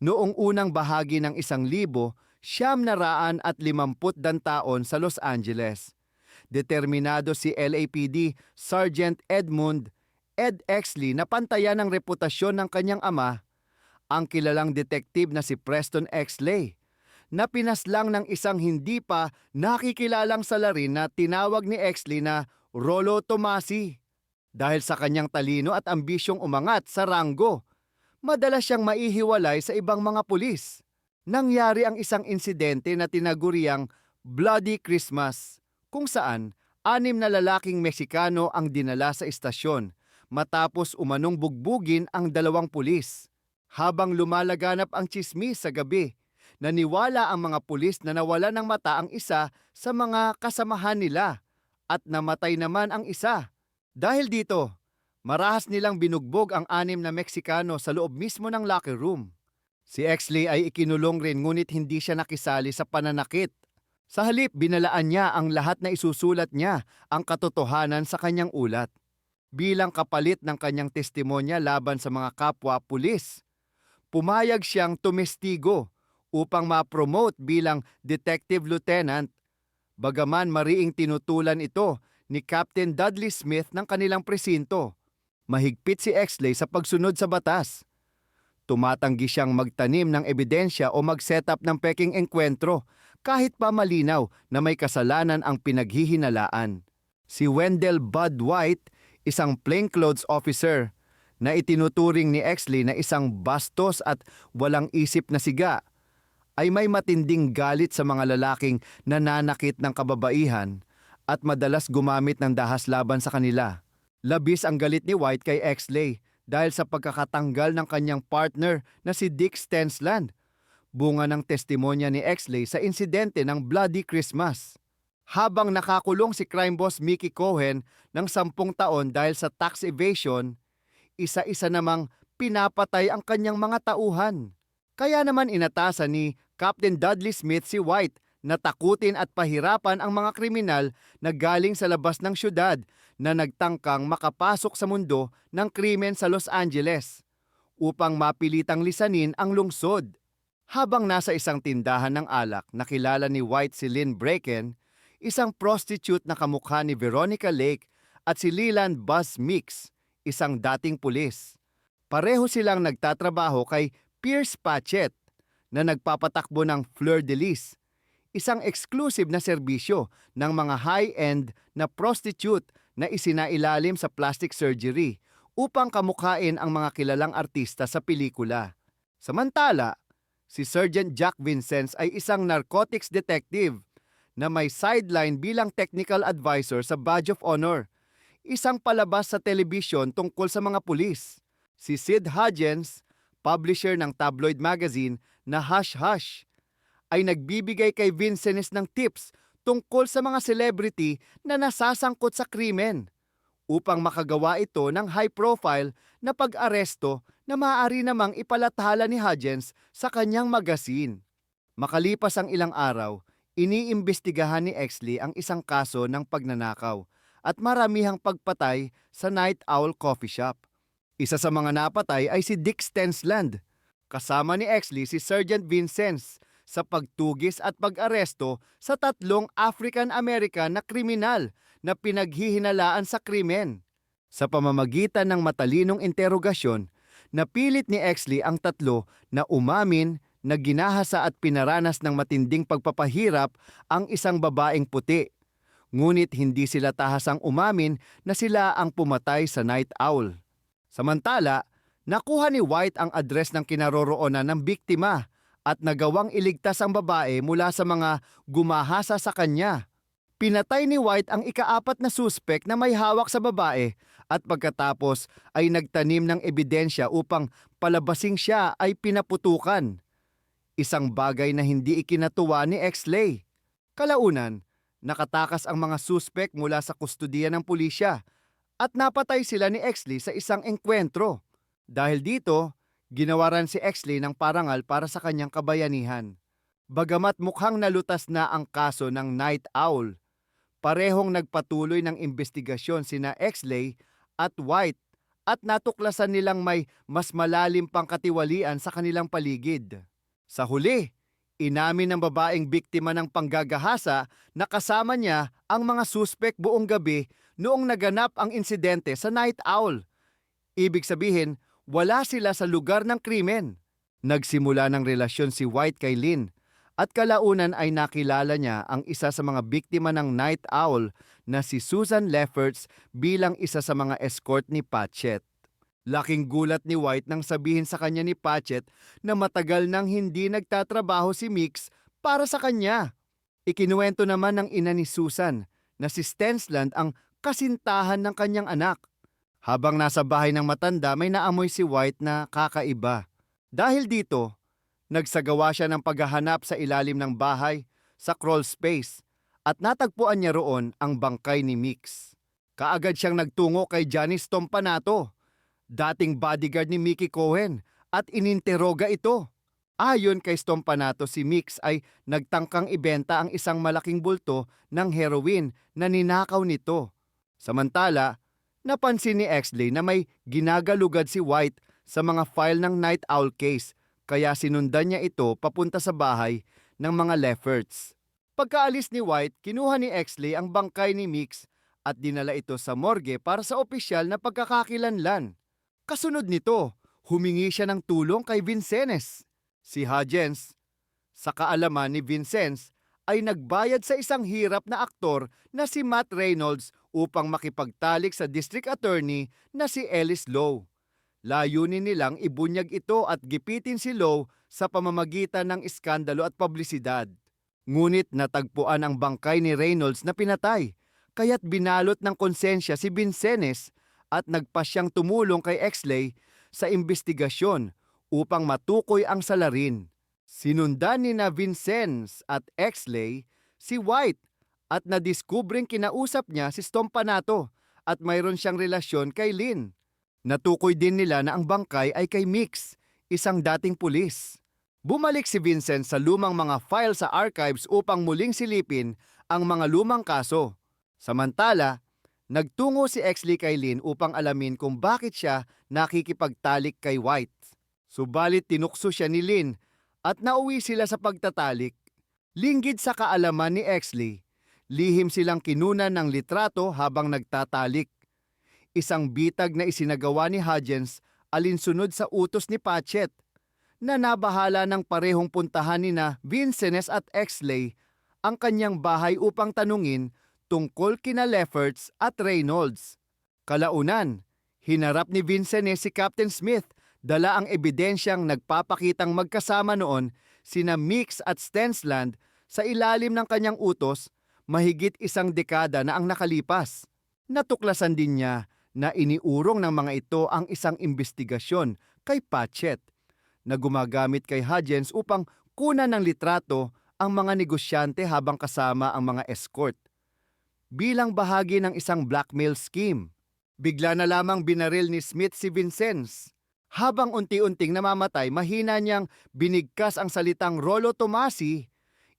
Noong unang bahagi ng isang libo, siyam na raan at limamput dan taon sa Los Angeles. Determinado si LAPD Sergeant Edmund Ed Exley na pantayan ang reputasyon ng kanyang ama, ang kilalang detective na si Preston Exley, na pinaslang ng isang hindi pa nakikilalang salarin na tinawag ni Exley na Rolo Tomasi. Dahil sa kanyang talino at ambisyong umangat sa ranggo, madalas siyang maihiwalay sa ibang mga pulis. Nangyari ang isang insidente na tinaguriang Bloody Christmas, kung saan anim na lalaking Meksikano ang dinala sa istasyon matapos umanong bugbugin ang dalawang pulis. Habang lumalaganap ang chismis sa gabi, naniwala ang mga pulis na nawala ng mata ang isa sa mga kasamahan nila at namatay naman ang isa. Dahil dito, marahas nilang binugbog ang anim na Meksikano sa loob mismo ng locker room. Si Exley ay ikinulong rin ngunit hindi siya nakisali sa pananakit. Sa halip, binalaan niya ang lahat na isusulat niya ang katotohanan sa kanyang ulat. Bilang kapalit ng kanyang testimonya laban sa mga kapwa pulis, pumayag siyang tumestigo upang ma-promote bilang detective lieutenant. Bagaman mariing tinutulan ito ni Captain Dudley Smith ng kanilang presinto. Mahigpit si Exley sa pagsunod sa batas. Tumatanggi siyang magtanim ng ebidensya o mag-set up ng peking engkwentro kahit pa malinaw na may kasalanan ang pinaghihinalaan. Si Wendell Bud White, isang plainclothes officer, na itinuturing ni Exley na isang bastos at walang isip na siga, ay may matinding galit sa mga lalaking nananakit ng kababaihan at madalas gumamit ng dahas laban sa kanila. Labis ang galit ni White kay Exley dahil sa pagkakatanggal ng kanyang partner na si Dick Stensland, bunga ng testimonya ni Exley sa insidente ng Bloody Christmas. Habang nakakulong si crime boss Mickey Cohen ng sampung taon dahil sa tax evasion, isa-isa namang pinapatay ang kanyang mga tauhan. Kaya naman inatasan ni Captain Dudley Smith si White na takutin at pahirapan ang mga kriminal na galing sa labas ng syudad na nagtangkang makapasok sa mundo ng krimen sa Los Angeles upang mapilitang lisanin ang lungsod. Habang nasa isang tindahan ng alak, nakilala ni White si Lynn Bracken, isang prostitute na kamukha ni Veronica Lake at si Leland Buzz Mix, isang dating pulis. Pareho silang nagtatrabaho kay Pierce Patchett na nagpapatakbo ng Fleur de Lis, isang exclusive na serbisyo ng mga high-end na prostitute na isinailalim sa plastic surgery upang kamukhain ang mga kilalang artista sa pelikula. Samantala, si Sergeant Jack Vincenz ay isang narcotics detective na may sideline bilang technical advisor sa Badge of Honor, isang palabas sa telebisyon tungkol sa mga pulis. Si Sid Hudgens, publisher ng tabloid magazine na Hush Hush, ay nagbibigay kay Vincennes ng tips tungkol sa mga celebrity na nasasangkot sa krimen upang makagawa ito ng high profile na pag-aresto na maaari namang ipalathala ni Hudgens sa kanyang magazine. Makalipas ang ilang araw, iniimbestigahan ni Exley ang isang kaso ng pagnanakaw at maramihang pagpatay sa Night Owl Coffee Shop. Isa sa mga napatay ay si Dick Stensland. Kasama ni Exley si Sergeant Vincennes sa pagtugis at pag-aresto sa tatlong African-American na kriminal na pinaghihinalaan sa krimen. Sa pamamagitan ng matalinong interogasyon, napilit ni Exley ang tatlo na umamin na ginahasa at pinaranas ng matinding pagpapahirap ang isang babaeng puti. Ngunit hindi sila tahasang umamin na sila ang pumatay sa Night Owl. Samantala, nakuha ni White ang address ng kinaroroonan ng biktima at nagawang iligtas ang babae mula sa mga gumahasa sa kanya. Pinatay ni White ang ikaapat na suspek na may hawak sa babae at pagkatapos ay nagtanim ng ebidensya upang palabasing siya ay pinaputukan. Isang bagay na hindi ikinatuwa ni Exley. Kalaunan, nakatakas ang mga suspek mula sa kustudiya ng pulisya at napatay sila ni Exley sa isang engkwentro. Dahil dito, ginawaran si Exley ng parangal para sa kanyang kabayanihan. Bagamat mukhang nalutas na ang kaso ng Night Owl, parehong nagpatuloy ng investigasyon sina Exley at White at natuklasan nilang may mas malalim pang katiwalian sa kanilang paligid. Sa huli, inamin ng babaeng biktima ng panggagahasa na kasama niya ang mga suspek buong gabi noong naganap ang insidente sa Night Owl. Ibig sabihin, wala sila sa lugar ng krimen. Nagsimula ng relasyon si White kay Lynn at kalaunan ay nakilala niya ang isa sa mga biktima ng Night Owl na si Susan Lefferts bilang isa sa mga escort ni Patchett. Laking gulat ni White nang sabihin sa kanya ni Patchett na matagal nang hindi nagtatrabaho si Mix para sa kanya. Ikinuwento naman ng ina ni Susan na si Stensland ang kasintahan ng kanyang anak. Habang nasa bahay ng matanda may naamoy si White na kakaiba. Dahil dito, nagsagawa siya ng paghahanap sa ilalim ng bahay, sa crawl space, at natagpuan niya roon ang bangkay ni Mix. Kaagad siyang nagtungo kay Janice Tompanato, dating bodyguard ni Mickey Cohen, at ininteroga ito. Ayon kay Stompanato, si Mix ay nagtangkang ibenta ang isang malaking bulto ng heroin na ninakaw nito. Samantala, napansin ni Exley na may ginagalugad si White sa mga file ng Night Owl case kaya sinundan niya ito papunta sa bahay ng mga Lefferts. Pagkaalis ni White, kinuha ni Exley ang bangkay ni Mix at dinala ito sa morgue para sa opisyal na pagkakakilanlan. Kasunod nito, humingi siya ng tulong kay Vincennes. Si Hudgens, sa kaalaman ni Vincennes, ay nagbayad sa isang hirap na aktor na si Matt Reynolds upang makipagtalik sa district attorney na si Ellis Lowe. Layunin nilang ibunyag ito at gipitin si Lowe sa pamamagitan ng iskandalo at publisidad. Ngunit natagpuan ang bangkay ni Reynolds na pinatay, kaya't binalot ng konsensya si Vincennes at nagpa siyang tumulong kay Exley sa investigasyon upang matukoy ang salarin. Sinundan ni na Vincennes at Exley si White at nadiskubring kinausap niya si Stompanato at mayroon siyang relasyon kay Lynn. Natukoy din nila na ang bangkay ay kay Mix, isang dating pulis. Bumalik si Vincent sa lumang mga file sa archives upang muling silipin ang mga lumang kaso. Samantala, nagtungo si Exley kay Lynn upang alamin kung bakit siya nakikipagtalik kay White. Subalit tinukso siya ni Lynn at nauwi sila sa pagtatalik. Linggid sa kaalaman ni Exley, lihim silang kinunan ng litrato habang nagtatalik. Isang bitag na isinagawa ni Hudgens alinsunod sa utos ni Patchett na nabahala ng parehong puntahan ni na Vincennes at Exley ang kanyang bahay upang tanungin tungkol kina Lefferts at Reynolds. Kalaunan, hinarap ni Vincennes si Captain Smith dala ang ebidensyang nagpapakitang magkasama noon sina Mix at Stensland sa ilalim ng kanyang utos mahigit isang dekada na ang nakalipas. Natuklasan din niya na iniurong ng mga ito ang isang investigasyon kay Patchett na gumagamit kay Hudgens upang kunan ng litrato ang mga negosyante habang kasama ang mga escort. Bilang bahagi ng isang blackmail scheme, bigla na lamang binaril ni Smith si Vincennes. Habang unti-unting namamatay, mahina niyang binigkas ang salitang Rolo Tomasi,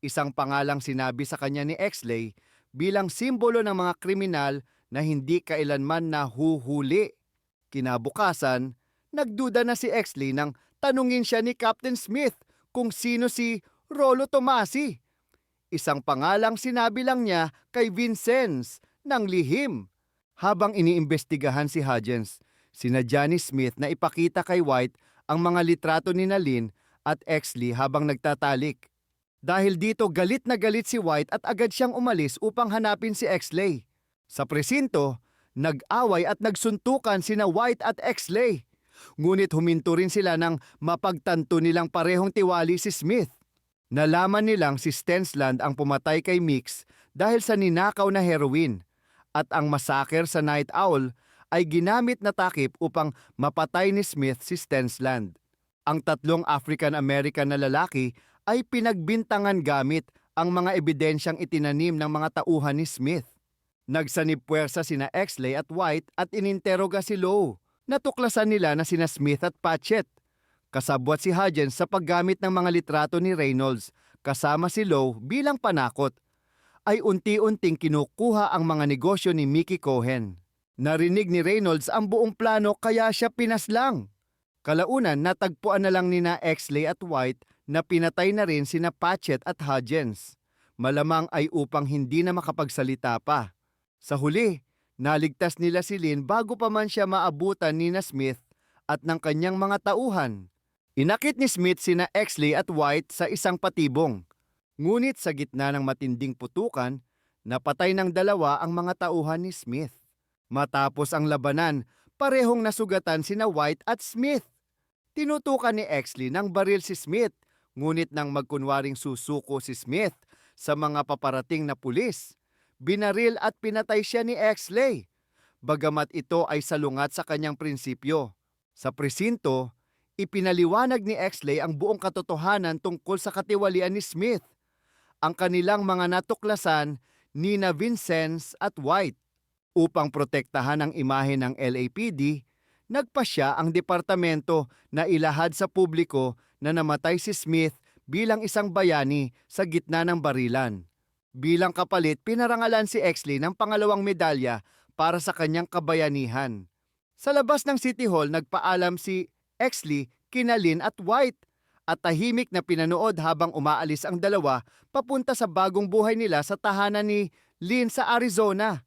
isang pangalang sinabi sa kanya ni Exley bilang simbolo ng mga kriminal na hindi kailanman nahuhuli. Kinabukasan, nagduda na si Exley nang tanungin siya ni Captain Smith kung sino si Rolo Tomasi. Isang pangalang sinabi lang niya kay Vincennes ng lihim. Habang iniimbestigahan si Hudgens, sina Johnny Smith na ipakita kay White ang mga litrato ni Nalin at Exley habang nagtatalik. Dahil dito galit na galit si White at agad siyang umalis upang hanapin si Exley. Sa presinto, nag-away at nagsuntukan sina White at Exley. Ngunit huminto rin sila nang mapagtanto nilang parehong tiwali si Smith. Nalaman nilang si Stensland ang pumatay kay Mix dahil sa ninakaw na heroin at ang masaker sa Night Owl ay ginamit na takip upang mapatay ni Smith si Stensland. Ang tatlong African-American na lalaki ay pinagbintangan gamit ang mga ebidensyang itinanim ng mga tauhan ni Smith. Nagsanib puwersa sina Exley at White at ininteroga si Lowe. Natuklasan nila na sina Smith at Patchett. Kasabwat si Hudgens sa paggamit ng mga litrato ni Reynolds kasama si Lowe bilang panakot ay unti-unting kinukuha ang mga negosyo ni Mickey Cohen. Narinig ni Reynolds ang buong plano kaya siya pinaslang. Kalaunan natagpuan na lang nina Exley at White na pinatay na rin sina Patchett at Hudgens. Malamang ay upang hindi na makapagsalita pa. Sa huli, naligtas nila si Lynn bago pa man siya maabutan ni na Smith at ng kanyang mga tauhan. Inakit ni Smith sina Exley at White sa isang patibong. Ngunit sa gitna ng matinding putukan, napatay ng dalawa ang mga tauhan ni Smith. Matapos ang labanan, parehong nasugatan sina White at Smith. Tinutukan ni Exley ng baril si Smith, ngunit nang magkunwaring susuko si Smith sa mga paparating na pulis, binaril at pinatay siya ni Exley. Bagamat ito ay salungat sa kanyang prinsipyo. Sa presinto, ipinaliwanag ni Exley ang buong katotohanan tungkol sa katiwalian ni Smith, ang kanilang mga natuklasan ni na Vincennes at White. Upang protektahan ang imahe ng LAPD, nagpasya ang departamento na ilahad sa publiko na namatay si Smith bilang isang bayani sa gitna ng barilan. Bilang kapalit, pinarangalan si Exley ng pangalawang medalya para sa kanyang kabayanihan. Sa labas ng City Hall, nagpaalam si Exley, Kinalin at White at tahimik na pinanood habang umaalis ang dalawa papunta sa bagong buhay nila sa tahanan ni Lynn sa Arizona.